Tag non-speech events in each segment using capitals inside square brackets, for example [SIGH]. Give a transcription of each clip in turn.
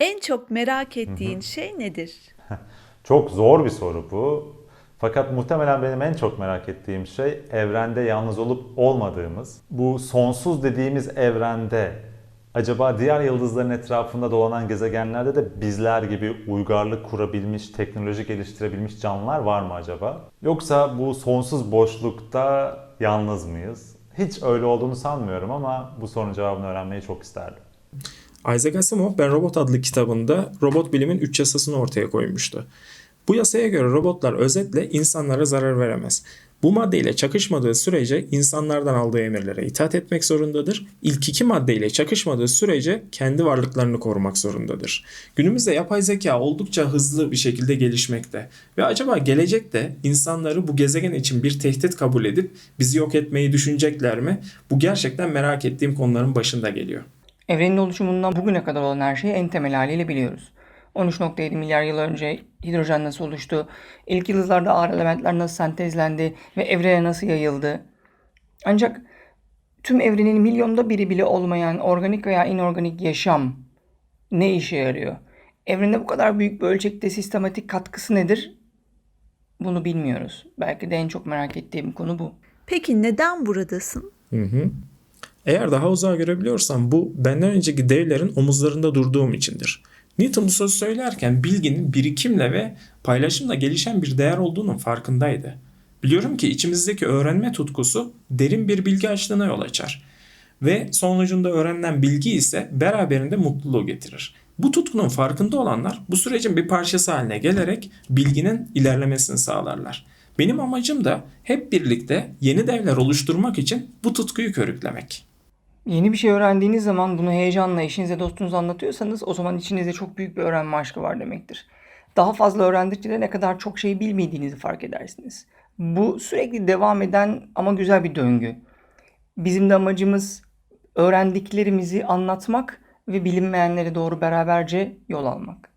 En çok merak ettiğin şey nedir? [LAUGHS] Çok zor bir soru bu. Fakat muhtemelen benim en çok merak ettiğim şey evrende yalnız olup olmadığımız. Bu sonsuz dediğimiz evrende acaba diğer yıldızların etrafında dolanan gezegenlerde de bizler gibi uygarlık kurabilmiş, teknoloji geliştirebilmiş canlılar var mı acaba? Yoksa bu sonsuz boşlukta yalnız mıyız? Hiç öyle olduğunu sanmıyorum ama bu sorunun cevabını öğrenmeyi çok isterdim. Isaac Asimov Ben Robot adlı kitabında robot bilimin 3 yasasını ortaya koymuştu. Bu yasaya göre robotlar özetle insanlara zarar veremez. Bu maddeyle çakışmadığı sürece insanlardan aldığı emirlere itaat etmek zorundadır. İlk iki maddeyle çakışmadığı sürece kendi varlıklarını korumak zorundadır. Günümüzde yapay zeka oldukça hızlı bir şekilde gelişmekte. Ve acaba gelecekte insanları bu gezegen için bir tehdit kabul edip bizi yok etmeyi düşünecekler mi? Bu gerçekten merak ettiğim konuların başında geliyor. Evrenin oluşumundan bugüne kadar olan her şeyi en temel haliyle biliyoruz. 13.7 milyar yıl önce hidrojen nasıl oluştu, ilk yıldızlarda ağır elementler nasıl sentezlendi ve evrene nasıl yayıldı. Ancak tüm evrenin milyonda biri bile olmayan organik veya inorganik yaşam ne işe yarıyor? Evrene bu kadar büyük bir ölçekte sistematik katkısı nedir? Bunu bilmiyoruz. Belki de en çok merak ettiğim konu bu. Peki neden buradasın? Hı hı. Eğer daha uzağa görebiliyorsam bu benden önceki devlerin omuzlarında durduğum içindir. Newton bu sözü söylerken bilginin birikimle ve paylaşımla gelişen bir değer olduğunun farkındaydı. Biliyorum ki içimizdeki öğrenme tutkusu derin bir bilgi açlığına yol açar. Ve sonucunda öğrenilen bilgi ise beraberinde mutluluğu getirir. Bu tutkunun farkında olanlar bu sürecin bir parçası haline gelerek bilginin ilerlemesini sağlarlar. Benim amacım da hep birlikte yeni devler oluşturmak için bu tutkuyu körüklemek. Yeni bir şey öğrendiğiniz zaman bunu heyecanla eşinize dostunuza anlatıyorsanız o zaman içinizde çok büyük bir öğrenme aşkı var demektir. Daha fazla öğrendikçe de ne kadar çok şey bilmediğinizi fark edersiniz. Bu sürekli devam eden ama güzel bir döngü. Bizim de amacımız öğrendiklerimizi anlatmak ve bilinmeyenlere doğru beraberce yol almak.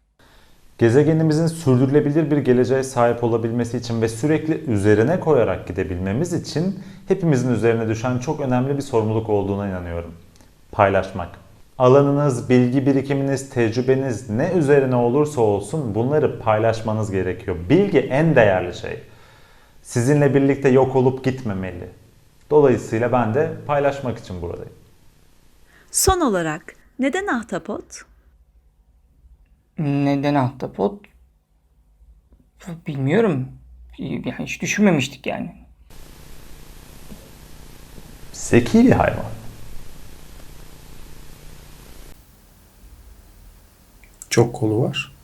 Gezegenimizin sürdürülebilir bir geleceğe sahip olabilmesi için ve sürekli üzerine koyarak gidebilmemiz için hepimizin üzerine düşen çok önemli bir sorumluluk olduğuna inanıyorum. Paylaşmak. Alanınız, bilgi birikiminiz, tecrübeniz ne üzerine olursa olsun bunları paylaşmanız gerekiyor. Bilgi en değerli şey. Sizinle birlikte yok olup gitmemeli. Dolayısıyla ben de paylaşmak için buradayım. Son olarak neden ahtapot? Neden ahtapot? Bilmiyorum. Yani hiç düşünmemiştik yani. Zeki bir hayvan. Çok kolu var.